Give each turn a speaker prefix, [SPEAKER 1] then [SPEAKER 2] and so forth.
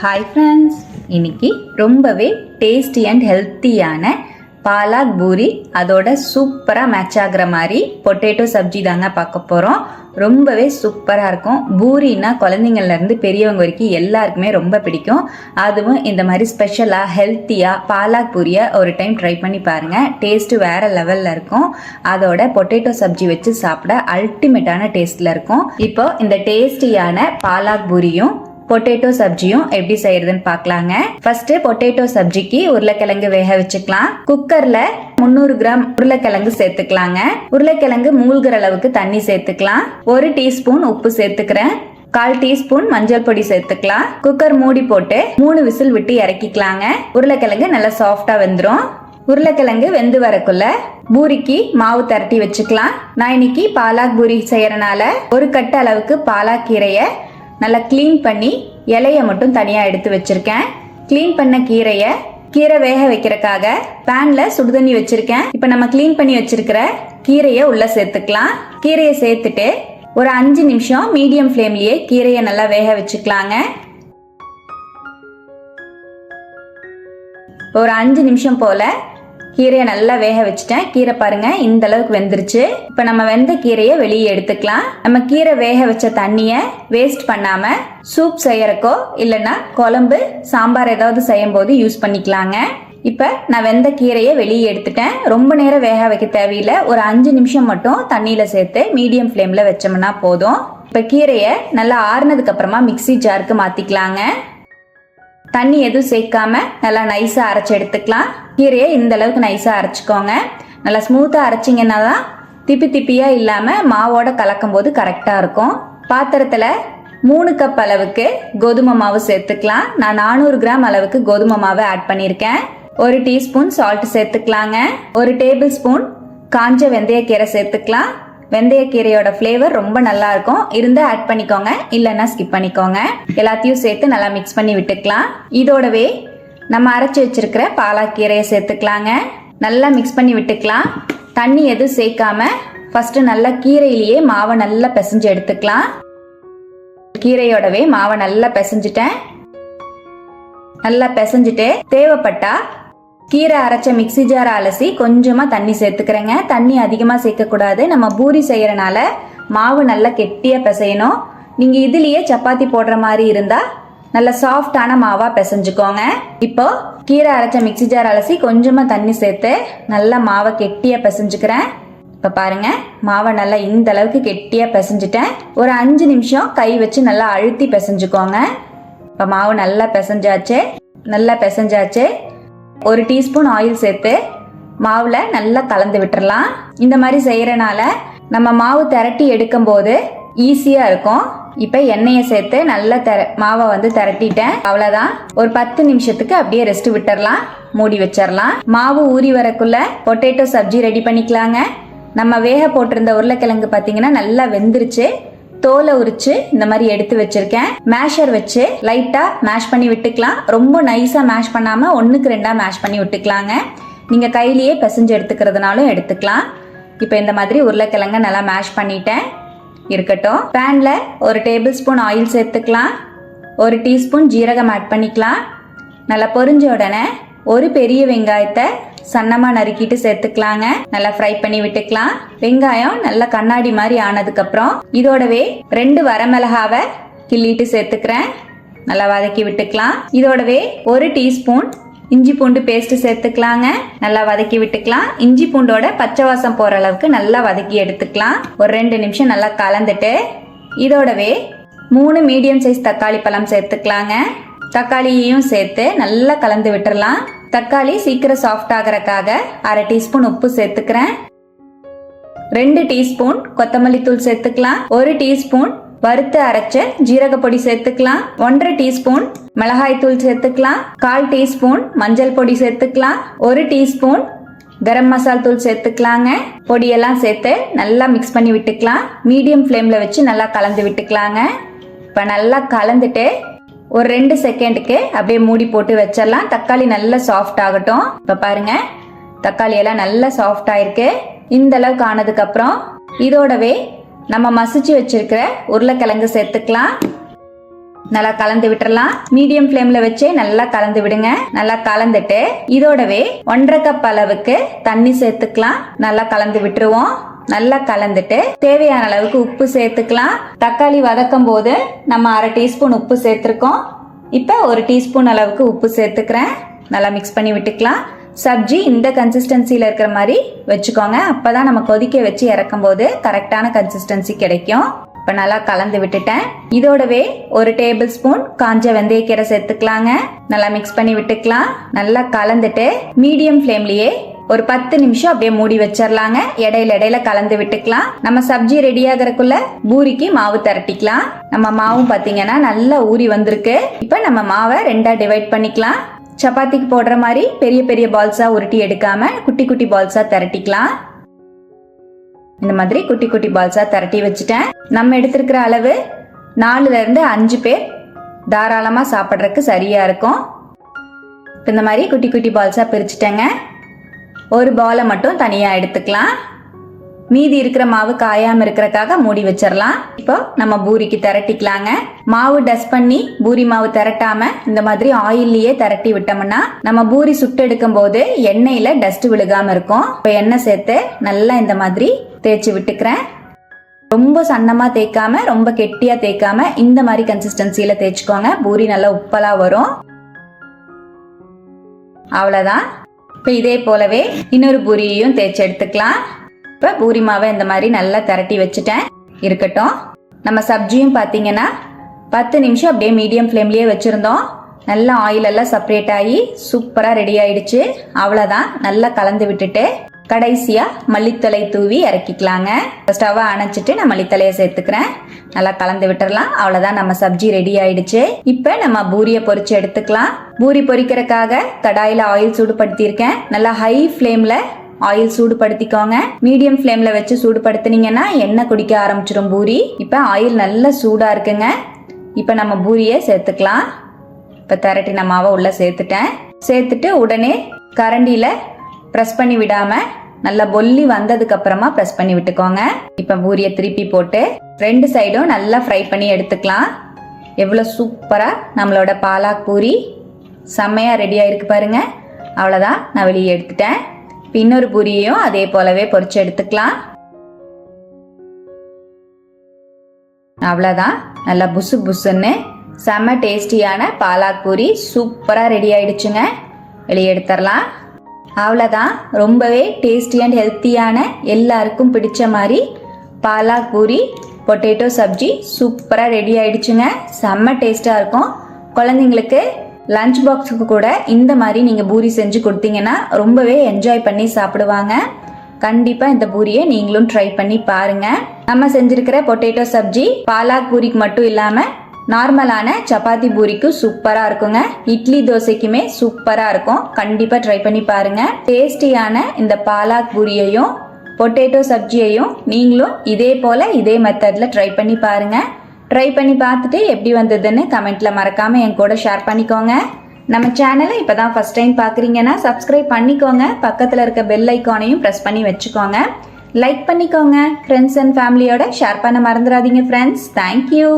[SPEAKER 1] Hi friends இன்னைக்கு ரொம்பவே tasty and ஹெல்த்தியான பாலாக் பூரி அதோட சூப்பராக மேட்ச் ஆகிற மாதிரி பொட்டேட்டோ சப்ஜி தாங்க பார்க்க போகிறோம் ரொம்பவே சூப்பராக இருக்கும். பூரின்னா குழந்தைங்கள்லேருந்து பெரியவங்க வரைக்கும் எல்லாருக்குமே ரொம்ப பிடிக்கும். அதுவும் இந்த மாதிரி ஸ்பெஷலாக ஹெல்த்தியாக பாலாக் பூரியை ஒரு டைம் ட்ரை பண்ணி பாருங்கள் டேஸ்ட்டு வேறு லெவலில் இருக்கும். அதோட பொட்டேட்டோ சப்ஜி வச்சு சாப்பிட அல்டிமேட்டான டேஸ்ட்டில் இருக்கும். இப்போ இந்த டேஸ்டியான பாலாக் பூரியும் பொட்டேட்டோ சப்ஜியும் எப்படி செய்யறதுன்னு பார்க்கலாங்க. ஃபர்ஸ்ட் பொட்டேட்டோ சப்ஜிக்கு உருளைக்கிழங்கு வேக வச்சுக்கலாம். குக்கர்ல முந்நூறு கிராம் உருளைக்கிழங்கு சேர்த்துக்கலாங்க. உருளைக்கிழங்கு மூழ்கிற அளவுக்கு தண்ணி சேர்த்துக்கலாம். ஒரு டீஸ்பூன் உப்பு சேர்த்துக்கிறேன். கால் டீஸ்பூன் மஞ்சள் பொடி சேர்த்துக்கலாம். குக்கர் மூடி போட்டு மூணு விசில் விட்டு இறக்கிக்கலாங்க. உருளைக்கிழங்கு நல்லா சாஃப்டா வெந்துடும் உருளைக்கிழங்கு வெந்து வரக்குள்ள பூரிக்கு மாவு திரட்டி வச்சுக்கலாம். நான் இன்னைக்கு பாலாக் பூரி செய்யறனால ஒரு கட்ட அளவுக்கு பாலாக் கீரையை நல்லா க்ளீன் பண்ணி இலையை மட்டும் தனியாக எடுத்து வச்சிருக்கேன். க்ளீன் பண்ண கீரையை கீரை வேக வைக்கிறக்காக பேன்ல சுடுதண்ணி வச்சிருக்கேன். இப்போ நம்ம க்ளீன் பண்ணி வச்சிருக்கிற கீரையை உள்ள சேர்த்துக்கலாம். கீரையை சேர்த்துட்டு ஒரு அஞ்சு நிமிஷம் மீடியம் ஃப்ளேம்லயே கீரையை நல்லா வேக வச்சுக்கலாங்க. ஒரு அஞ்சு நிமிஷம் போல கீரையை நல்லா வேக வச்சுட்டேன். கீரை பாருங்க இந்த அளவுக்கு வெந்துருச்சு. இப்போ நம்ம வெந்த கீரையை வெளியே எடுத்துக்கலாம். நம்ம கீரை வேக வச்ச தண்ணியை வேஸ்ட் பண்ணாம சூப் செய்யறக்கோ இல்லைன்னா குழம்பு சாம்பார் ஏதாவது செய்யும் போது யூஸ் பண்ணிக்கலாங்க. இப்போ நான் வெந்த கீரையை வெளியே எடுத்துட்டேன். ரொம்ப நேரம் வேக வைக்க தேவையில்லை. ஒரு அஞ்சு நிமிஷம் மட்டும் தண்ணியில் சேர்த்து மீடியம் ஃப்ளேமில் வச்சோம்னா போதும். இப்போ கீரையை நல்லா ஆறுனதுக்கு அப்புறமா மிக்ஸி ஜாருக்கு மாற்றிக்கலாங்க தண்ணி எதுவும் சேர்க்காம நல்லா நைஸாக அரைச்சி எடுத்துக்கலாம். கீரையை இந்த அளவுக்கு நைஸாக அரைச்சிக்கோங்க. நல்லா ஸ்மூத்தாக அரைச்சிங்கன்னா தான் திப்பி திப்பியாக இல்லாமல் மாவோட கலக்கும் போது கரெக்டாக இருக்கும். பாத்திரத்தில் மூணு கப் அளவுக்கு கோதுமை மாவு சேர்த்துக்கலாம். நான் நானூறு கிராம் அளவுக்கு கோதுமை மாவு ஆட் பண்ணியிருக்கேன். ஒரு டீஸ்பூன் சால்ட் சேர்த்துக்கலாங்க. ஒரு டேபிள் ஸ்பூன் காஞ்ச வெந்தயக்கீரை சேர்த்துக்கலாம். வெந்தயக்கீரையோட ஃப்ளேவர் ரொம்ப நல்லா இருக்கும். இருந்தா ஆட் பண்ணிக்கோங்க. இல்லைன்னா ஸ்கிப் பண்ணிக்கோங்க. எல்லாத்தையும் சேர்த்து நல்லா மிக்ஸ் பண்ணி விட்டுக்கலாம். இதோடவே நம்ம அரைச்சி வச்சிருக்கிற பாலாக்கீரையை சேர்த்துக்கலாங்க. நல்லா மிக்ஸ் பண்ணி விட்டுக்கலாம். தண்ணி எதுவும் சேர்க்காம ஃபர்ஸ்ட் நல்லா கீரையிலேயே மாவை நல்லா பிசைஞ்சு எடுத்துக்கலாம். கீரையோடவே மாவை நல்லா பிசைஞ்சிட்டேன். நல்லா பிசைஞ்சிட்டு தேவைப்பட்டா கீரை அரைச்ச மிக்ஸி ஜார் அலசி கொஞ்சமாக தண்ணி சேர்த்துக்கிறேங்க. தண்ணி அதிகமாக சேர்க்கக்கூடாது. நம்ம பூரி செய்கிறனால மாவு நல்லா கெட்டியாக பிசையணும். நீங்கள் இதுலேயே சப்பாத்தி போடுற மாதிரி இருந்தால் நல்ல சாஃப்டான மாவாக பிசைஞ்சுக்கோங்க. இப்போ கீரை அரைச்ச மிக்ஸி ஜார் அலசி கொஞ்சமாக தண்ணி சேர்த்து நல்லா மாவை கெட்டியாக பிசைஞ்சுக்கிறேன். இப்போ பாருங்க மாவை நல்லா இந்த அளவுக்கு கெட்டியாக பிசைஞ்சிட்டேன். ஒரு அஞ்சு நிமிஷம் கை வச்சு நல்லா அழுத்தி பிசைஞ்சுக்கோங்க. இப்போ மாவு நல்லா பிசைஞ்சாச்சு நல்லா பிசைஞ்சாச்சு. ஒரு டீஸ்பூன் ஆயில் சேர்த்து மாவில் நல்லா கலந்து விட்டுறலாம். இந்த மாதிரி செய்கிறனால நம்ம மாவு திரட்டி எடுக்கும்போது ஈஸியாக இருக்கும். இப்போ எண்ணெயை சேர்த்து நல்லா தர மாவை வந்து திரட்டிட்டேன். அவ்வளோதான் ஒரு பத்து நிமிஷத்துக்கு அப்படியே ரெஸ்ட் விட்டுறலாம். மூடி வச்சிடலாம் மாவு ஊறி வரக்குள்ள பொட்டேட்டோ சப்ஜி ரெடி பண்ணிக்கலாங்க. நம்ம வேக போட்டிருந்த உருளைக்கிழங்கு பார்த்தீங்கன்னா நல்லா வெந்துருச்சு. தோலை உரிச்சு இந்த மாதிரி எடுத்து வச்சிருக்கேன். மேஷர் வச்சு லைட்டா மேஷ் பண்ணி விட்டுக்கலாம். ரொம்ப நைஸா மேஷ் பண்ணாம ஒன்றுக்கு ரெண்டா மேஷ் பண்ணி விட்டுக்கலாங்க. நீங்க கையிலேயே பிசைஞ்சு எடுத்துக்கிறதுனாலும் எடுத்துக்கலாம். இப்போ இந்த மாதிரி உருளைக்கிழங்க நல்லா மேஷ் பண்ணிட்டேன். இருக்கட்டும். பேனில் ஒரு டேபிள் ஸ்பூன் ஆயில் சேர்த்துக்கலாம். ஒரு டீஸ்பூன் ஜீரகம் ஆட் பண்ணிக்கலாம். நல்லா பொரிஞ்ச உடனே ஒரு பெரிய வெங்காயத்தை சன்னமாக நறுக்கிட்டு சேர்த்துக்கலாங்க. நல்லா ஃப்ரை பண்ணி விட்டுக்கலாம். வெங்காயம் நல்லா கண்ணாடி மாதிரி ஆனதுக்கப்புறம் இதோடவே ரெண்டு வரமிளகாவை கிள்ளிட்டு சேர்த்துக்கிறேன். நல்லா வதக்கி விட்டுக்கலாம். இதோடவே ஒரு டீஸ்பூன் இஞ்சி பூண்டு பேஸ்ட் சேர்த்துக்கலாங்க. நல்லா வதக்கி விட்டுக்கலாம். இஞ்சி பூண்டோட பச்சை வாசம் போற அளவுக்கு நல்லா வதக்கி எடுத்துக்கலாம். ஒரு ரெண்டு நிமிஷம் நல்லா கலந்துட்டு இதோடவே மூணு மீடியம் சைஸ் தக்காளி பழம் சேர்த்துக்கலாங்க. தக்காளியையும் சேர்த்து நல்லா கலந்து விட்டுறலாம். தக்காளி சீக்கிரம் சாஃப்ட் ஆகிறக்காக அரை டீஸ்பூன் உப்பு சேர்த்துக்கிறேன். ரெண்டு டீஸ்பூன் கொத்தமல்லி தூள் சேர்த்துக்கலாம். ஒரு டீஸ்பூன் வறுத்து அரைச்ச ஜீரகப்பொடி சேர்த்துக்கலாம். ஒன்றரை டீஸ்பூன் மிளகாய் தூள் சேர்த்துக்கலாம். கால் டீஸ்பூன் மஞ்சள் பொடி சேர்த்துக்கலாம். ஒரு டீஸ்பூன் கரம் மசால் தூள் சேர்த்துக்கலாங்க. பொடியெல்லாம் சேர்த்து நல்லா மிக்ஸ் பண்ணி விட்டுக்கலாம். மீடியம் ஃப்ளேமில் வச்சு நல்லா கலந்து விட்டுக்கலாங்க. இப்போ நல்லா கலந்துட்டு ஒரு ரெண்டு செகண்டுக்கு அப்படியே மூடி போட்டு வச்சிடலாம். தக்காளி நல்லா சாஃப்ட் ஆகட்டும். இப்போ பாருங்க தக்காளி எல்லாம் நல்லா சாஃப்ட் ஆயிருக்கு. இந்த அளவுக்கு ஆனதுக்கு அப்புறம் இதோடவே நம்ம மசிச்சு வச்சிருக்கிற உருளைக்கிழங்கு சேர்த்துக்கலாம். நல்லா கலந்து விட்டுறலாம். மீடியம் ஃப்ளேம்ல வச்சே நல்லா கலந்து விடுங்க. நல்லா கலந்துட்டு இதோடவே ஒன்றரை கப் அளவுக்கு தண்ணி சேர்த்துக்கலாம். நல்லா கலந்து விட்டுருவோம். நல்லா கலந்துட்டு தேவையான அளவுக்கு உப்பு சேர்த்துக்கலாம். தக்காளி வதக்கும் போது நம்ம அரை டீஸ்பூன் உப்பு சேர்த்துருக்கோம். இப்போ ஒரு டீஸ்பூன் அளவுக்கு உப்பு சேர்த்துக்கிறேன். நல்லா மிக்ஸ் பண்ணி விட்டுக்கலாம். சப்ஜி இந்த கன்சிஸ்டன்சியில் இருக்கிற மாதிரி வச்சுக்கோங்க. அப்போ தான் நம்ம கொதிக்க வச்சு இறக்கும் போது கரெக்டான கன்சிஸ்டன்சி கிடைக்கும். இப்போ நல்லா கலந்து விட்டுட்டேன். இதோடவே ஒரு டேபிள் ஸ்பூன் காஞ்ச வெந்தயக்கீரை சேர்த்துக்கலாங்க. நல்லா மிக்ஸ் பண்ணி விட்டுக்கலாம். நல்லா கலந்துட்டு மீடியம் ஃப்ளேம்லயே ஒரு பத்து நிமிஷம் அப்படியே மூடி வச்சிடலாங்க இடையில இடையில கலந்து விட்டுக்கலாம். நம்ம சப்ஜி ரெடி ஆகிறதுக்குள்ள பூரிக்கு மாவு திரட்டிக்கலாம். நம்ம மாவும் பாத்தீங்கன்னா நல்லா ஊறி வந்திருக்கு. இப்போ நம்ம மாவை ரெண்டா டிவைட் பண்ணிக்கலாம். சப்பாத்திக்கு போடுற மாதிரி பெரிய பெரிய பால்ஸாக உருட்டி எடுக்காம குட்டி குட்டி பால்ஸாக திரட்டிக்கலாம். இந்த மாதிரி குட்டி குட்டி பால்ஸாக திரட்டி வச்சுட்டேன். நம்ம எடுத்திருக்கிற அளவு நாலுலேருந்து அஞ்சு பேர் தாராளமாக சாப்பிட்றதுக்கு சரியாக இருக்கும். இப்போ இந்த மாதிரி குட்டி குட்டி பால்ஸாக பிரிச்சுட்டேங்க. ஒரு பாலை மட்டும் தனியாக எடுத்துக்கலாம். மீதி இருக்கிற மாவு காயாம இருக்கிறக்காக மூடி வச்சிடலாம் இப்போ நம்ம பூரிக்கு திரட்டிக்கலாங்க. மாவு டஸ்ட் பண்ணி பூரி மாவு திரட்டாம இந்த மாதிரி ஆயில்லயே திரட்டி விட்டோம்னா நம்ம பூரி சுட்டு எடுக்கும் போது எண்ணெயில டஸ்ட் விழுகாம இருக்கும். இப்போ எண்ணெய் சேர்த்து நல்லா இந்த மாதிரி தேய்ச்சி விட்டுக்கிறேன். ரொம்ப சன்னமா தேய்க்காம ரொம்ப கெட்டியா தேய்க்காம இந்த மாதிரி கன்சிஸ்டன்சியில தேய்ச்சிக்கோங்க. பூரி நல்லா உப்பலா வரும். அவ்வளவுதான். இப்போ இதே போலவே இன்னொரு பூரியையும் தேய்ச்சி எடுத்துக்கலாம். இப்போ பூரி மாவை இந்த மாதிரி நல்லா திரட்டி வச்சுட்டேன். இருக்கட்டும். நம்ம சப்ஜியும் பார்த்தீங்கன்னா பத்து நிமிஷம் அப்படியே மீடியம் ஃப்ளேம்லேயே வச்சுருந்தோம். நல்லா ஆயில் எல்லாம் செப்பரேட் ஆகி சூப்பராக ரெடி ஆயிடுச்சு. அவ்வளோதான் நல்லா கலந்து விட்டுட்டு கடைசியாக மல்லித்தலை தூவி இறக்கிக்கலாங்க. ஸ்டவ்வை அணைச்சிட்டு நான் மல்லித்தலையை சேர்த்துக்கிறேன். நல்லா கலந்து விட்டுறலாம். அவ்வளோதான் நம்ம சப்ஜி ரெடி ஆயிடுச்சு. இப்போ நம்ம பூரியை பொறிச்சு எடுத்துக்கலாம். பூரி பொரிக்கிறதுக்காக கடாயில் ஆயில் சூடுபடுத்தியிருக்கேன். நல்லா ஹை ஃப்ளேமில் ஆயில் சூடுபடுத்திக்கோங்க. மீடியம் ஃப்ளேம்ல வச்சு சூடுபடுத்துனீங்கன்னா எண்ணெய் குடிக்க ஆரம்பிச்சிடும் பூரி. இப்போ ஆயில் நல்லா சூடா இருக்குங்க. இப்போ நம்ம பூரியை சேர்த்துக்கலாம். இப்போ திரட்டின மாவை உள்ள சேர்த்துட்டேன். சேர்த்துட்டு உடனே கரண்டியில ப்ரெஸ் பண்ணி விடாம நல்லா பொல்லி வந்ததுக்கு அப்புறமா ப்ரெஸ் பண்ணி விட்டுக்கோங்க. இப்போ பூரியை திருப்பி போட்டு ரெண்டு சைடும் நல்லா ஃப்ரை பண்ணி எடுத்துக்கலாம். எவ்வளோ சூப்பராக நம்மளோட பாலாக் பூரி. செம்மையாக ரெடி ஆயிருக்கு பாருங்க. அவ்வளோதான் நான் வெளியே எடுத்துட்டேன். இன்னொரு பூரியையும் அதே போலவே பொறிச்சு எடுத்துக்கலாம். அவ்வளோதான் நல்லா புசு புசுன்னு செம்ம டேஸ்டியான பாலாக் பூரி சூப்பராக ரெடி ஆயிடுச்சுங்க. வெளியே எடுத்துடலாம். அவ்வளோதான் ரொம்பவே டேஸ்டி அண்ட் ஹெல்த்தியான எல்லாருக்கும் பிடிச்ச மாதிரி பாலாக் பூரி பொட்டேட்டோ சப்ஜி சூப்பராக ரெடி ஆயிடுச்சுங்க. செம்ம டேஸ்ட்டாக இருக்கும். குழந்தைங்களுக்கு லஞ்ச் பாக்ஸுக்கு கூட இந்த மாதிரி நீங்கள் பூரி செஞ்சு கொடுத்தீங்கன்னா ரொம்பவே என்ஜாய் பண்ணி சாப்பிடுவாங்க. கண்டிப்பாக இந்த பூரியை நீங்களும் ட்ரை பண்ணி பாருங்கள் நம்ம செஞ்சிருக்கிற பொட்டேட்டோ சப்ஜி பாலாக் பூரிக்கு மட்டும் இல்லாமல் நார்மலான சப்பாத்தி பூரிக்கும் சூப்பராக இருக்குங்க. இட்லி தோசைக்குமே சூப்பராக இருக்கும். கண்டிப்பாக ட்ரை பண்ணி பாருங்கள் டேஸ்டியான இந்த பாலாக் பூரியையும் பொட்டேட்டோ சப்ஜியையும் நீங்களும் இதே போல் இதே மெத்தடில் ட்ரை பண்ணி பாருங்கள் ட்ரை பண்ணி பார்த்துட்டு எப்படி வந்ததுன்னு கமெண்ட்டில் மறக்காமல் என் கூட ஷேர் பண்ணிக்கோங்க. நம்ம சேனலை இப்போ தான் ஃபஸ்ட் டைம் பார்க்குறீங்கன்னா சப்ஸ்கிரைப் பண்ணிக்கோங்க. பக்கத்தில் இருக்க பெல் ஐக்கானையும் ப்ரெஸ் பண்ணி வச்சுக்கோங்க. லைக் பண்ணிக்கோங்க. ஃப்ரெண்ட்ஸ் அண்ட் ஃபேமிலியோட ஷேர் பண்ண மறந்துடாதீங்க ஃப்ரெண்ட்ஸ் தேங்க்யூ